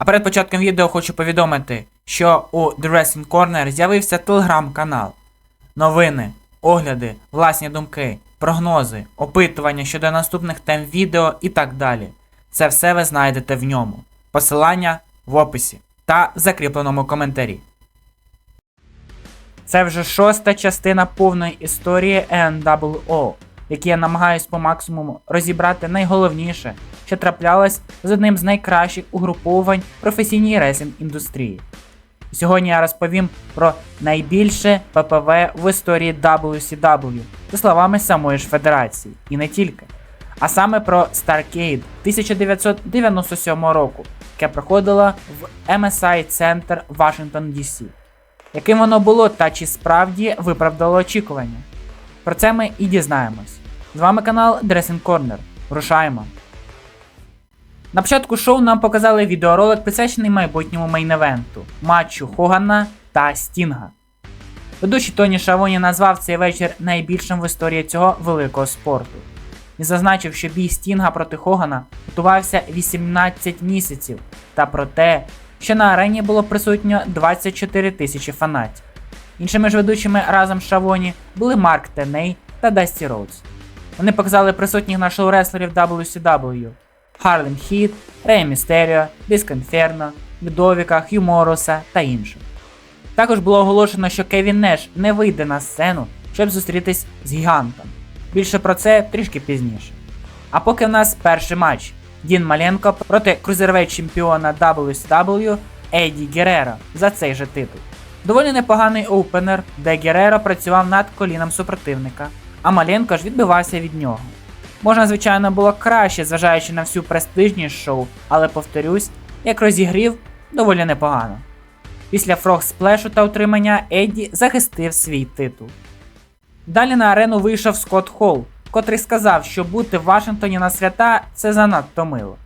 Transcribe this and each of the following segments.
А перед початком відео хочу повідомити, що у The Wrestling Corner з'явився телеграм-канал. Новини, огляди, власні думки, прогнози, опитування щодо наступних тем відео і так далі. Це все ви знайдете в ньому. Посилання в описі та в закріпленому коментарі. Це вже шоста частина повної історії NWO, в якій я намагаюсь по максимуму розібрати найголовніше, що траплялось з одним з найкращих угруповань професійній реслінг індустрії. Сьогодні я розповім про найбільше ППВ в історії WCW, за словами самої ж федерації, і не тільки. А саме про Starcade 1997 року, яке проходило в MSI Центр Вашингтон DC. Яким воно було та чи справді виправдало очікування? Про це ми і дізнаємось. З вами канал Dressing Corner. Рушаємо! На початку шоу нам показали відеоролик, присвячений майбутньому мейн-евенту матчу Хогана та Стінга. Ведучий Тоні Шавоні назвав цей вечір найбільшим в історії цього великого спорту і зазначив, що бій Стінга проти Хогана готувався 18 місяців, та про те, що на арені було присутньо 24 тисячі фанатів. Іншими ж ведучими разом з Шавоні були Марк Теней та Дасті Роудс. Вони показали присутніх на шоу реслерів WCW Харлем Хіт, Рей Містеріо, Дисконферно, Людовіка, Хьюмороса та інших. Також було оголошено, що Кевін Неш не вийде на сцену, щоб зустрітись з гігантом. Більше про це трішки пізніше. А поки в нас перший матч Дін Маленко проти крузервейт чемпіона WCW Еді Герера за цей же титул. Доволі непоганий оупенер, де Герера працював над коліном супротивника, а Маленко ж відбивався від нього. Можна, звичайно, було краще, зважаючи на всю престижність шоу, але повторюсь, як розігрів, доволі непогано. Після фрог сплешу та утримання Едді захистив свій титул. Далі на арену вийшов Скотт Холл, котрий сказав, що бути в Вашингтоні на свята це занадто мило.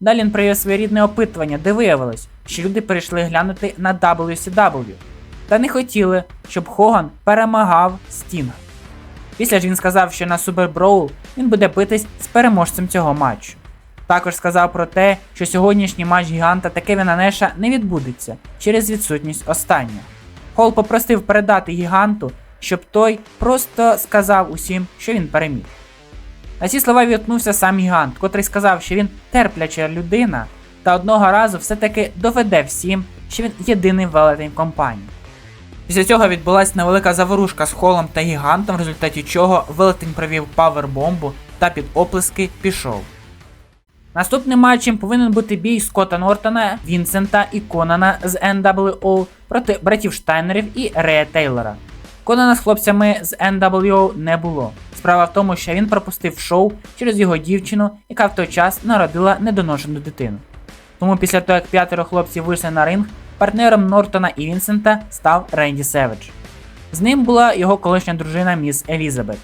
Далі він провів своєрідне опитування, де виявилось, що люди перейшли глянути на WCW, та не хотіли, щоб Хоган перемагав Стінга. Після ж він сказав, що на Brawl він буде битись з переможцем цього матчу. Також сказав про те, що сьогоднішній матч Гіганта та Кевіна Неша не відбудеться через відсутність останнього. Холл попросив передати гіганту, щоб той просто сказав усім, що він переміг. На ці слова відгукнувся сам гігант, котрий сказав, що він терпляча людина та одного разу все-таки доведе всім, що він єдиний велетень компанії. Після цього відбулася невелика заворушка з холом та гігантом, в результаті чого велетень провів павербомбу та під оплески пішов. Наступним матчем повинен бути бій Скотта Нортона, Вінсента і Конана з NWO проти братів Штайнерів і Рея Тейлора. Конана з хлопцями з NWO не було. Справа в тому, що він пропустив шоу через його дівчину, яка в той час народила недоношену дитину. Тому після того, як п'ятеро хлопців вийшли на ринг, партнером Нортона і Вінсента став Ренді Севедж. З ним була його колишня дружина міс Елізабет.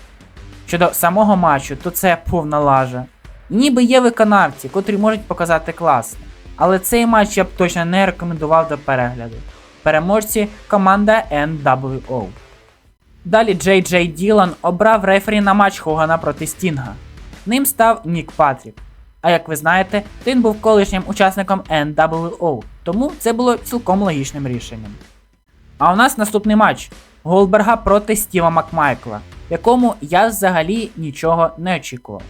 Щодо самого матчу, то це повна лажа. Ніби є виконавці, котрі можуть показати класно, але цей матч я б точно не рекомендував до перегляду. Переможці команда NWO. Далі Джей Джей Ділан обрав рефері на матч Хогана проти Стінга. Ним став Нік Патрік. А як ви знаєте, він був колишнім учасником NWO, тому це було цілком логічним рішенням. А у нас наступний матч Голберга проти Стіва Макмайкла, якому я взагалі нічого не очікував.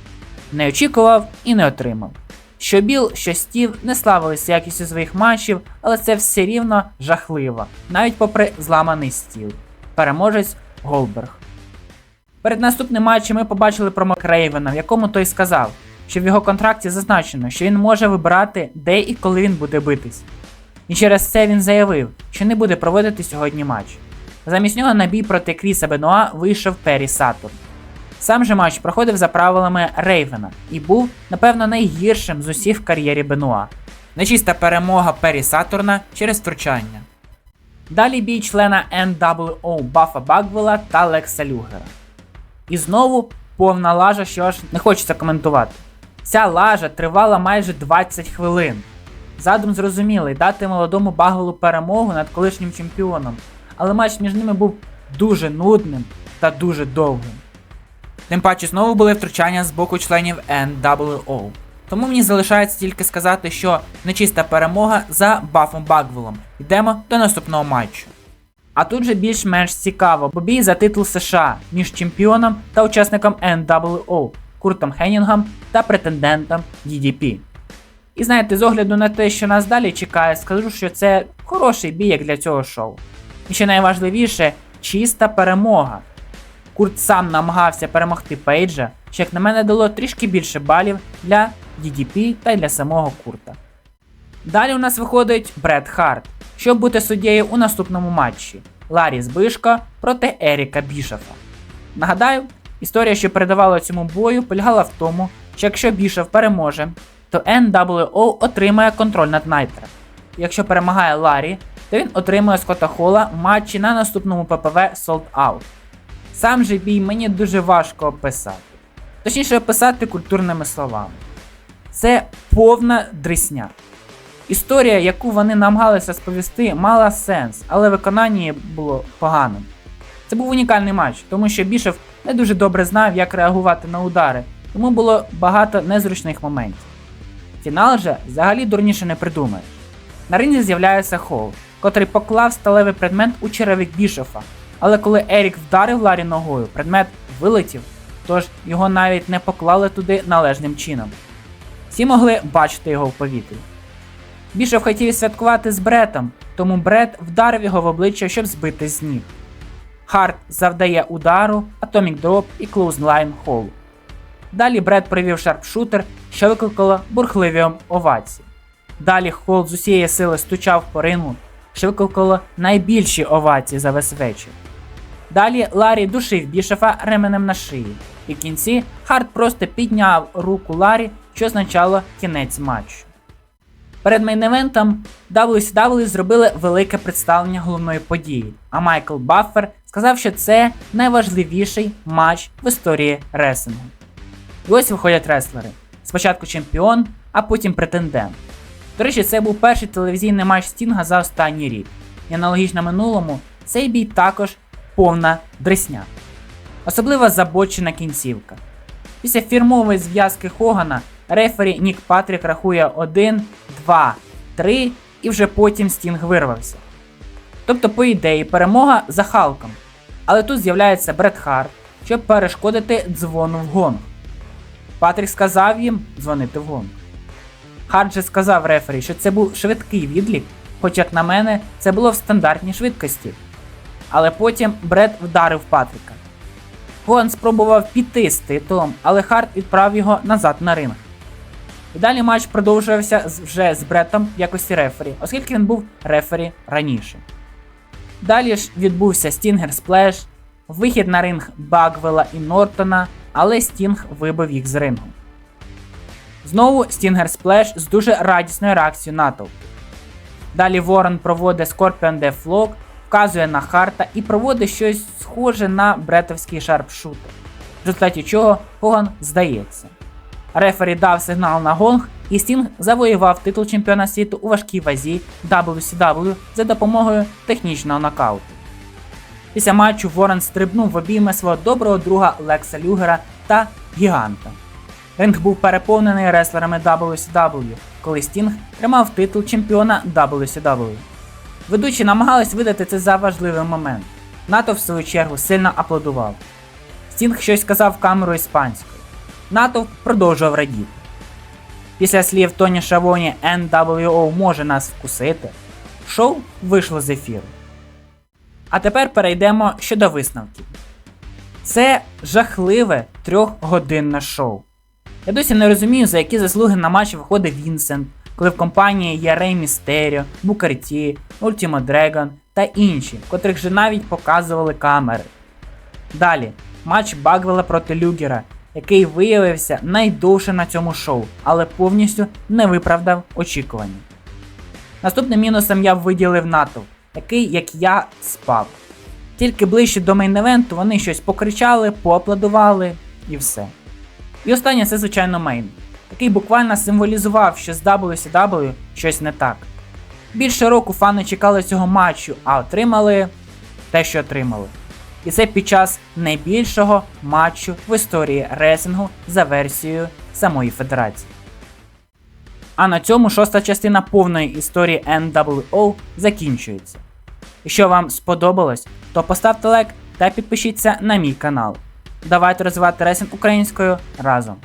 Не очікував і не отримав. Що Біл, що Стів не славилися якістю своїх матчів, але це все рівно жахливо, навіть попри зламаний стіл. Переможець Голберг. Перед наступним матчем ми побачили промо Крейвена, в якому той сказав, що в його контракті зазначено, що він може вибирати, де і коли він буде битись. І через це він заявив, що не буде проводити сьогодні матч. Замість нього на бій проти Кріса Бенуа вийшов Пері Сатурн. Сам же матч проходив за правилами Рейвена і був, напевно, найгіршим з усіх в кар'єрі Бенуа. Нечиста перемога Пері Сатурна через втручання. Далі бій члена NWO Бафа Багвела та Лекса Люгера. І знову повна лажа, що аж не хочеться коментувати. Ця лажа тривала майже 20 хвилин. Задум зрозумілий дати молодому Багвелу перемогу над колишнім чемпіоном, але матч між ними був дуже нудним та дуже довгим. Тим паче знову були втручання з боку членів NWO. Тому мені залишається тільки сказати, що нечиста перемога за Бафом Багвелом. Йдемо до наступного матчу. А тут же більш-менш цікаво, бо бій за титул США між чемпіоном та учасником NWO Куртом Хеннінгом та претендентом DDP. І знаєте, з огляду на те, що нас далі чекає, скажу, що це хороший бій як для цього шоу. І що найважливіше, чиста перемога. Курт сам намагався перемогти Пейджа, що, як на мене, дало трішки більше балів для DDP та й для самого Курта. Далі у нас виходить Бред Харт, щоб бути суддєю у наступному матчі Ларі Збишко проти Еріка Бішофа. Нагадаю, історія, що передавала цьому бою, полягала в тому, що якщо Бішоф переможе, то NWO отримає контроль над Найтра. Якщо перемагає Ларі, то він отримує Скотта Холла в матчі на наступному ППВ Sold Out. Сам же бій мені дуже важко описати. Точніше описати культурними словами. Це повна дресня. Історія, яку вони намагалися розповісти, мала сенс, але виконання було поганим. Це був унікальний матч, тому що Бішев не дуже добре знав, як реагувати на удари, тому було багато незручних моментів. Фінал же взагалі дурніше не придумаєш. На ринзі з'являється Холл, котрий поклав сталевий предмет у черевик Бішофа, але коли Ерік вдарив Ларі ногою, предмет вилетів, тож його навіть не поклали туди належним чином. Всі могли бачити його в повітрі. Бішоф хотів святкувати з Бретом, тому Брет вдарив його в обличчя, щоб збити з ніг. Харт завдає удару, Atomic Drop і Clothesline Холл. Далі Бред провів шарпшутер, що викликало бурхливі овації. Далі Холл з усієї сили стучав по рингу, що викликало найбільші овації за весь вечір. Далі Ларі душив Бішофа ременем на шиї, і в кінці Харт просто підняв руку Ларі, що означало кінець матчу. Перед мейн-евентом WCW зробили велике представлення головної події, а Майкл Баффер сказав, що це найважливіший матч в історії реслінгу. І ось виходять реслери. Спочатку чемпіон, а потім претендент. До речі, це був перший телевізійний матч Стінга за останній рік. І аналогічно минулому, цей бій також повна дресня. Особливо забочена кінцівка. Після фірмової зв'язки Хогана рефері Нік Патрік рахує 1, 2, 3 і вже потім Стінг вирвався. Тобто, по ідеї, перемога за Халком. Але тут з'являється Бред Харт, щоб перешкодити дзвону в гонг. Патрік сказав їм дзвонити в гонг. Харт же сказав рефері, що це був швидкий відлік, хоч, як на мене, це було в стандартній швидкості. Але потім Бред вдарив Патріка. Гон спробував піти з титулом, але Харт відправив його назад на ринг. І далі матч продовжувався вже з Бретом в якості рефері, оскільки він був рефері раніше. Далі ж відбувся Стінгер Сплеш, вихід на ринг Багвела і Нортона, але Стінг вибив їх з рингу. Знову Стінгер Сплеш з дуже радісною реакцією натовпу. Далі Ворон проводить Scorpion Death Lock, вказує на Харта і проводить щось схоже на бретовський шарпшутер, в результаті чого Хоган здається. Рефері дав сигнал на гонг, і Стінг завоював титул чемпіона світу у важкій вазі WCW за допомогою технічного нокауту. Після матчу Ворон стрибнув в обійми свого доброго друга Лекса Люгера та Гіганта. Ринг був переповнений реслерами WCW, коли Стінг тримав титул чемпіона WCW. Ведучі намагались видати це за важливий момент. НАТО, в свою чергу, сильно аплодував. Стінг щось сказав камеру іспанською. Натовп продовжував радіти. Після слів Тоні Шавоні NWO може нас вкусити, шоу вийшло з ефіру. А тепер перейдемо щодо висновків. Це жахливе трьохгодинне шоу. Я досі не розумію, за які заслуги на матч виходить Вінсент, коли в компанії є Рей Містеріо, Букарті, Ультімо Дрегон та інші, котрих же навіть показували камери. Далі матч Багвела проти Люгера, який виявився найдовше на цьому шоу, але повністю не виправдав очікування. Наступним мінусом я виділив натовп, який, як я, спав. Тільки ближче до мейн-евенту вони щось покричали, поаплодували і все. І останнє це, звичайно, мейн, який буквально символізував, що з WCW щось не так. Більше року фани чекали цього матчу, а отримали те, що отримали. І це під час найбільшого матчу в історії реслінгу за версією самої федерації. А на цьому шоста частина повної історії NWO закінчується. Якщо вам сподобалось, то поставте лайк та підпишіться на мій канал. Давайте розвивати ресінг українською разом.